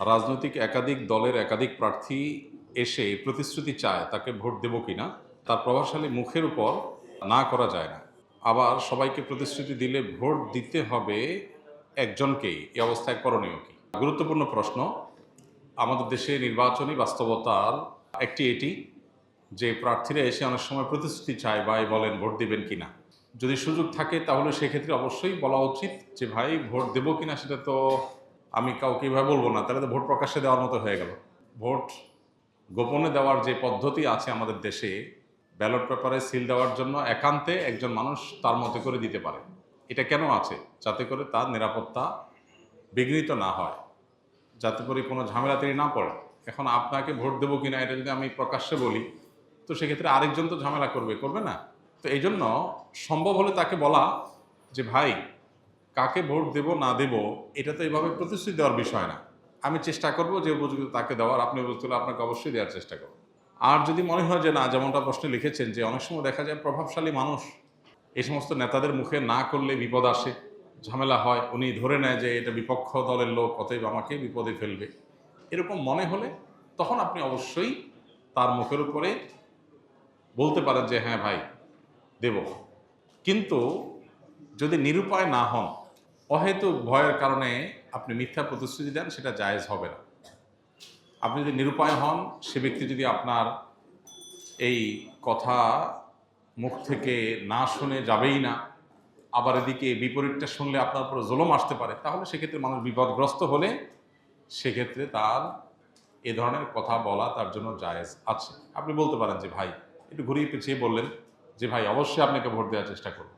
রাজনৈতিক একাধিক দলের একাধিক প্রার্থী এসে প্রতিশ্রুতি চায়, তাকে ভোট দেব কিনা, তার প্রভাবশালী মুখের উপর না করা যায় না। আবার সবাইকে প্রতিশ্রুতি দিলে ভোট দিতে হবে একজনকেই। এই অবস্থায় করণীয় কি? গুরুত্বপূর্ণ প্রশ্ন। আমাদের দেশে নির্বাচনী বাস্তবতার একটি এটি, যে প্রার্থীরা এসে অনেক সময় প্রতিশ্রুতি চায় বা বলেন ভোট দিবেন কিনা। যদি সুযোগ থাকে তাহলে সেক্ষেত্রে অবশ্যই বলা উচিত যে, ভাই ভোট দেবো কিনা সেটা তো আমি কাউকে এভাবে বলব না, তাহলে তো ভোট প্রকাশ্যে দেওয়ার মতো হয়ে গেল। ভোট গোপনে দেওয়ার যে পদ্ধতি আছে আমাদের দেশে, ব্যালট পেপারে সিল দেওয়ার জন্য একান্তে একজন মানুষ তার মতো করে দিতে পারে। এটা কেন আছে? যাতে করে তার নিরাপত্তা বিঘ্নিত না হয়, যাতে করে কোনো ঝামেলা তিনি না পড়ে। এখন আপনাকে ভোট দেবো কিনা এটা যদি আমি প্রকাশ্যে বলি, তো সেক্ষেত্রে আরেকজন তো ঝামেলা করবে করবে না। তো এই জন্য সম্ভব হলে তাকে বলা যে, ভাই কাকে ভোট দেব, না দেব, এটা তো এইভাবে প্রতিশ্রুতি দেওয়ার বিষয় না। আমি চেষ্টা করব যে উপযুক্ত তাকে দেওয়ার, আপনি উপযুক্ত আপনাকে অবশ্যই দেওয়ার চেষ্টা করব। আর যদি মনে হয় যে না, যেমনটা প্রশ্নে লিখেছেন যে অনেক সময় দেখা যায় প্রভাবশালী মানুষ, এই সমস্ত নেতাদের মুখে না করলে বিপদ আসে, ঝামেলা হয়, উনি ধরে নেয় যে এটা বিপক্ষ দলের লোক, অতএব আমাকে বিপদে ফেলবে। এরকম মনে হলে তখন আপনি অবশ্যই তার মুখের উপরে বলতে পারেন যে হ্যাঁ ভাই, দেব। কিন্তু যদি নিরুপায় না হন অহেতুক ভয়ের কারণে আপনি মিথ্যা প্রতিশ্রুতি দেন, সেটা জায়েজ হবে না। আপনি যদি নিরুপায় হন, সে ব্যক্তি যদি আপনার এই কথা মুখ থেকে না শুনে যাবেই না, আবার এদিকে বিপরীতটা শুনলে আপনার উপরে জোলম আসতে পারে, তাহলে সেক্ষেত্রে মানুষ বিপদগ্রস্ত হলে সেক্ষেত্রে তার এ ধরনের কথা বলা তার জন্য জায়েজ আছে। আপনি বলতে পারেন যে, ভাই, একটু ঘুরিয়ে পিছিয়ে বললেন যে, ভাই, অবশ্যই আপনাকে ভোট দেওয়ার চেষ্টা করব।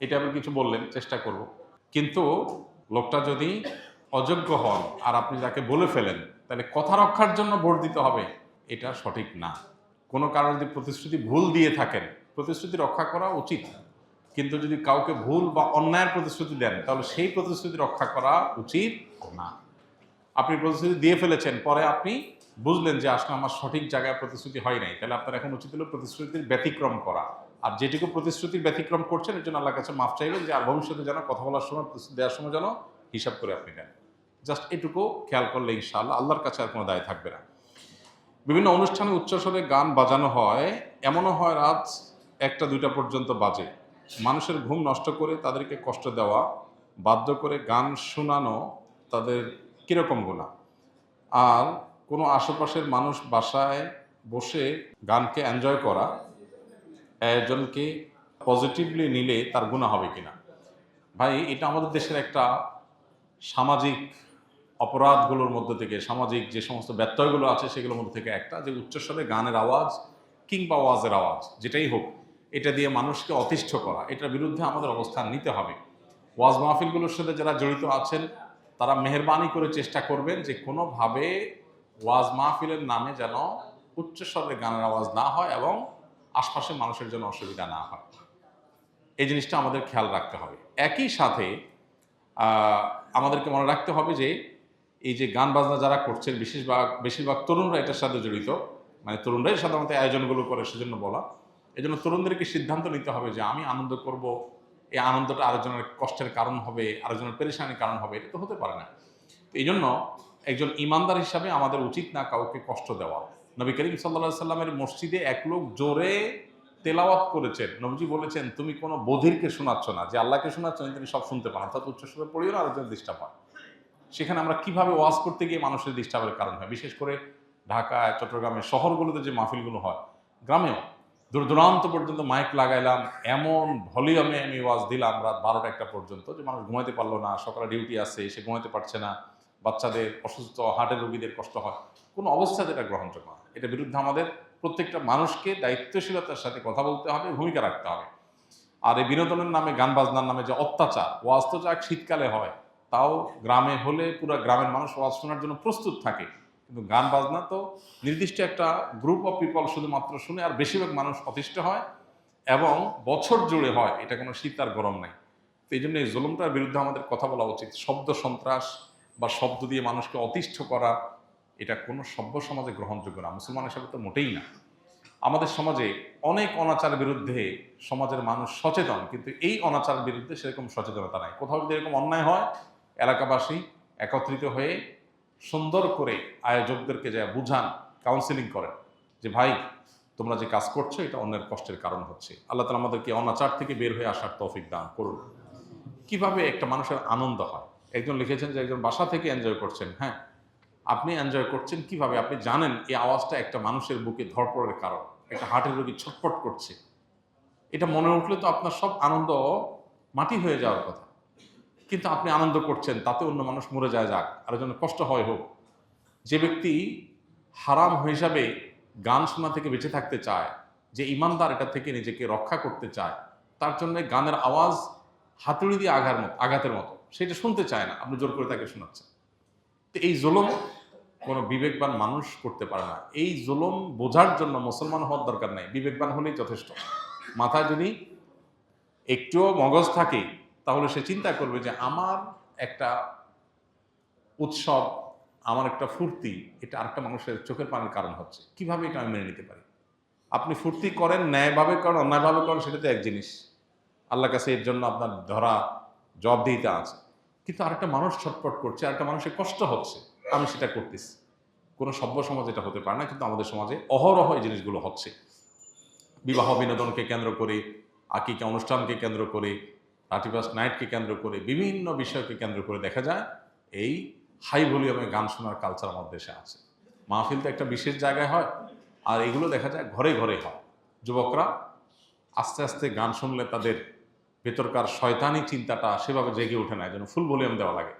এটা আপনি কিছু বললেন, চেষ্টা করব। কিন্তু লোকটা যদি অযোগ্য হন আর আপনি যাকে বলে ফেলেন, তাহলে কথা রক্ষার জন্য ভোট দিতে হবে। এটা সঠিক না। কোনো কারণে যদি প্রতিশ্রুতি ভুল দিয়ে থাকেন, প্রতিশ্রুতি রক্ষা করা উচিত। কিন্তু যদি কাউকে ভুল বা অন্যায়ের প্রতিশ্রুতি দেন, তাহলে সেই প্রতিশ্রুতি রক্ষা করা উচিত না। আপনি প্রতিশ্রুতি দিয়ে ফেলেছেন, পরে আপনি বুঝলেন যে আসলে আমার সঠিক জায়গায় প্রতিশ্রুতি হয় নাই। তাহলে আপনার এখন উচিত হলো প্রতিশ্রুতির ব্যতিক্রম করা। আর যেটুকু প্রতিশ্রুতির ব্যতিক্রম করছেন এর জন্য আল্লাহর কাছে মাফ চাইবেন যে, আর ভবিষ্যতে যেন কথা বলার সময়, দেওয়ার সময় যেন হিসাব করে আপনি দেন জাস্ট এটুকু খেয়াল করলে ইনশাআল্লাহ আল্লাহর কাছে আর কোনো দায় থাকবে না। বিভিন্ন অনুষ্ঠানে উচ্চস্বরে গান বাজানো হয়, এমনও হয় রাত একটা, দুইটা পর্যন্ত বাজে। মানুষের ঘুম নষ্ট করে তাদেরকে কষ্ট দেওয়া, বাধ্য করে গান শোনানো তাদের কীরকম গুণা আর কোনো আশেপাশের মানুষ বাসায় বসে গানকে এনজয় করা একজনকে পজিটিভলি নিলে তার গুণা হবে কিনা? ভাই, এটা আমাদের দেশের একটা সামাজিক অপরাধগুলোর মধ্যে থেকে, সামাজিক যে সমস্ত ব্যত্যয়গুলো আছে সেগুলোর মধ্যে থেকে একটা, যে উচ্চস্বরে গানের আওয়াজ কিংবা ওয়াজের আওয়াজ, যেটাই হোক, এটা দিয়ে মানুষকে অতিষ্ঠ করা, এটার বিরুদ্ধে আমাদের অবস্থান নিতে হবে। ওয়াজ মাহফিলগুলোর সাথে যারা জড়িত আছেন, তারা মেহরবানি করে চেষ্টা করবেন যে কোনোভাবে ওয়াজ মাহফিলের নামে যেন উচ্চস্বরে গানের আওয়াজ না হয় এবং আশপাশের মানুষের জন্য অসুবিধা না হয়। এই জিনিসটা আমাদের খেয়াল রাখতে হবে। একই সাথে আমাদেরকে মনে রাখতে হবে যে, এই যে গান বাজনা যারা করছেন বেশিরভাগ বেশিরভাগ তরুণরা এটার সাথে জড়িত। মানে তরুণরাই সাধারণত আয়োজনগুলো করে সেজন্য বলা। এই জন্য তরুণদেরকে সিদ্ধান্ত নিতে হবে যে, আমি আনন্দ করব, এই আনন্দটা আরেকজনের কষ্টের কারণ হবে, আরেকজনের পেরেশানির কারণ হবে, এটা তো হতে পারে না। তো এই জন্য একজন ইমানদার হিসাবে আমাদের উচিত না কাউকে কষ্ট দেওয়া। নবী করিম সাল্লা সাল্লামের মসজিদে এক লোক জোরে তেলাওয়াত করেছেন। নবীজি বলেছেন তুমি কোনো বধিরকে শোনাচ্ছ না। যে আল্লাহকে শোনাচ্ছ না, তিনি সব শুনতে পান। অর্থাৎ উচ্চস্বরে পড়িও না আরেকজন ডিস্টার্ব হয়। সেখানে আমরা কীভাবে ওয়াজ করতে গিয়ে মানুষের ডিস্টার্বের কারণ হয়? বিশেষ করে ঢাকায় চট্টগ্রামের শহরগুলোতে যে মাহফিলগুলো হয় গ্রামেও দূর দূরান্ত পর্যন্ত মাইক লাগাইলাম এমন ভলিউমে আমি ওয়াজ দিলাম রাত বারোটা একটা পর্যন্ত যে মানুষ ঘুমাইতে পারল না সকালে ডিউটি আছে সে ঘুমাইতে পারছে না। বাচ্চাদের অসুস্থ, হার্টের রোগীদের কষ্ট হয়। কোনো অবস্থাতে এটা গ্রহণযোগ্য না। এটা বিরুদ্ধে আমাদের প্রত্যেকটা মানুষকে দায়িত্বশীলতার সাথে কথা বলতে হবে, ভূমিকা রাখতে হবে। আর এই বিনোদনের নামে, গান বাজনার নামে যে অত্যাচার, ওয়াজ তো শীতকালে হয়, তাও গ্রামে হলে পুরো গ্রামের মানুষ ওয়াজ শোনার জন্য প্রস্তুত থাকে। কিন্তু গান বাজনা তো নির্দিষ্ট একটা গ্রুপ অফ পিপল শুধুমাত্র শুনে আর বেশিরভাগ মানুষ অতিষ্ঠ হয় এবং বছর জুড়ে হয়, এটা কোনো শীত আর গরম নেই। তো এই জন্য এই জুলুমটার বিরুদ্ধে আমাদের কথা বলা উচিত। শব্দ সন্ত্রাস বা শব্দ দিয়ে মানুষকে অতিষ্ঠ করা, এটা কোনো সভ্য সমাজে গ্রহণযোগ্য না। মুসলমান হিসাবে তো মোটেই না। আমাদের সমাজে অনেক অনাচারের বিরুদ্ধে সমাজের মানুষ সচেতন, কিন্তু এই অনাচারের বিরুদ্ধে সেরকম সচেতনতা নাই। কোথাও যদি এরকম অন্যায় হয়, এলাকাবাসী একত্রিত হয়ে সুন্দর করে আয়োজকদেরকে যা বুঝান কাউন্সিলিং করেন যে, ভাই, তোমরা যে কাজ করছ, এটা অন্যের কষ্টের কারণ হচ্ছে। আল্লাহ তালা আমাদেরকে অনাচার থেকে বের হয়ে আসার তৌফিক দান করুন। কীভাবে একটা মানুষের আনন্দ হয়? একজন লিখেছেন যে একজন বাসা থেকে এনজয় করছেন হ্যাঁ? আপনি এনজয় করছেন কীভাবে? আপনি জানেন এই আওয়াজটা একটা মানুষের বুকে ধরপড়ের কারণ, একটা হার্টের রোগী ছটপট করছে। এটা মনে উঠলে তো আপনার সব আনন্দ মাটি হয়ে যাওয়ার কথা। কিন্তু আপনি আনন্দ করছেন, তাতে অন্য মানুষ মরে যায়, যাক আরেকজনের কষ্ট হয়, হোক। যে ব্যক্তি হারাম হিসাবে গান শোনা থেকে বেঁচে থাকতে চায়, যে ইমানদার এটা থেকে নিজেকে রক্ষা করতে চায়, তার জন্য গানের আওয়াজ হাতুড়ি দিয়ে আঘার মতো, আঘাতের মতো। সেটা শুনতে চায় না, আপনি জোর করে তাকে শোনাচ্ছেন। তো এই জুলুম কোনো বিবেকবান মানুষ করতে পারে না। এই জুলুম বোঝার জন্য মুসলমান হওয়ার দরকার নাই, বিবেকবান হলেই যথেষ্ট। মাথায় যদি একটুও মগজ থাকে, তাহলে সে চিন্তা করবে যে আমার একটা উৎসব, আমার একটা ফুর্তি, এটা আরেকটা মানুষের চোখের পানির কারণ হচ্ছে। কীভাবে এটা আমি মেনে নিতে পারি? আপনি ফুর্তি করেন, ন্যায়ভাবে করেন, অন্যায়ভাবে করেন, সেটা তো এক জিনিস। আল্লাহ কাছে এর জন্য আপনার ধরা, জবাবদিহিতা আছে। কিন্তু আরেকটা মানুষ ছটপট করছে, আরেকটা মানুষের কষ্ট হচ্ছে। আমি সেটা করতেছি। কোনো সভ্য সমাজ এটা হতে পারে না, কিন্তু আমাদের সমাজে অহরহ এই জিনিসগুলো হচ্ছে। বিবাহ বিনোদনকে কেন্দ্র করে, আকিকা অনুষ্ঠানকে কেন্দ্র করে থার্টি ফার্স্ট নাইটকে কেন্দ্র করে, বিভিন্ন বিষয়কে কেন্দ্র করে দেখা যায়, এই হাই ভলিউমে গান শোনার কালচার আমাদের দেশে আছে। মাহফিল তো একটা বিশেষ জায়গায় হয়, আর এগুলো দেখা যায় ঘরে ঘরে হয়। যুবকরা আস্তে আস্তে গান শুনলে তাদের ভেতরকার শয়তানি চিন্তাটা সেভাবে জেগে ওঠে না যেন ফুল ভলিউম দেওয়া লাগে।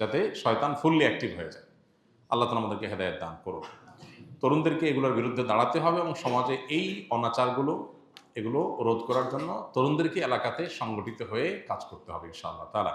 যাতে শয়তান ফুললি অ্যাক্টিভ হয়ে যায়। আল্লাহ তালা আমাদেরকে হেদায়ত দান করুন। তরুণদেরকে এগুলোর বিরুদ্ধে দাঁড়াতে হবে এবং সমাজে এই অনাচারগুলো, এগুলো রোধ করার জন্য তরুণদেরকে এলাকাতে সংগঠিত হয়ে কাজ করতে হবে ইনশাআল্লাহ তারা